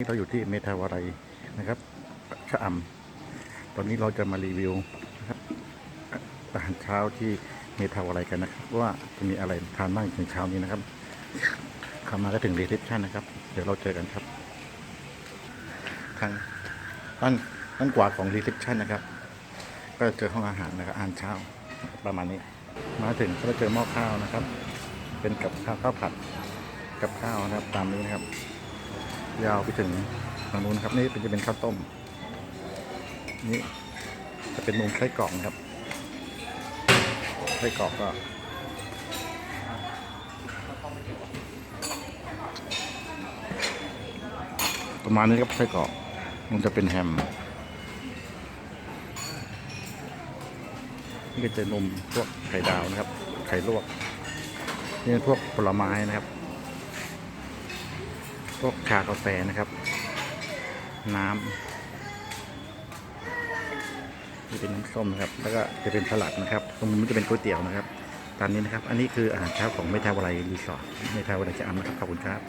นี่เราอยู่ที่เมทาวาไรนะครับชะอำตอนนี้เราจะมารีวิวนะครับอาหารเช้าที่เมทาวาไรกันนะครับ ว่าจะมีอะไรทานบ้างในเช้านี้นะครับเข้ามาก็ถึงรีเซพชันนะครับ เดี๋ยวเราเจอกันครับ ทางด้านด้านขวาของรีเซพชันนะครับ ก็จะเจอห้องอาหารนะครับอาหารเช้าประมาณนี้ มาถึงก็จะเจอหม้อข้าวนะครับ เป็นกับข้าวข้าวผัดกับข้าวนะครับตามนี้นะครับ ยาวไปถึงทางนู้นนะครับ นี่เป็นจะเป็นข้าวต้ม นี่จะเป็นมุมไส้กรอกครับไส้กรอกก็ประมาณนี้ครับไส้กรอกมันจะเป็นแฮมนี่จะนมพวกไข่ดาวนะครับ ไข่ลวก นี่พวกผลไม้นะครับ พวกชากาแฟนะครับ น้ำนี่เป็นน้ำส้มนะครับ แล้วก็จะเป็นสลัดนะครับ ตรงนี้นจะเป็นก๋วยเตี๋ยวนะครับ ตามนี้นะครับ อันนี้คืออาหารเช้าของเมทาวไลรีสอร์ทเมทาวไลจะอำนะครับ ขอบคุณครับ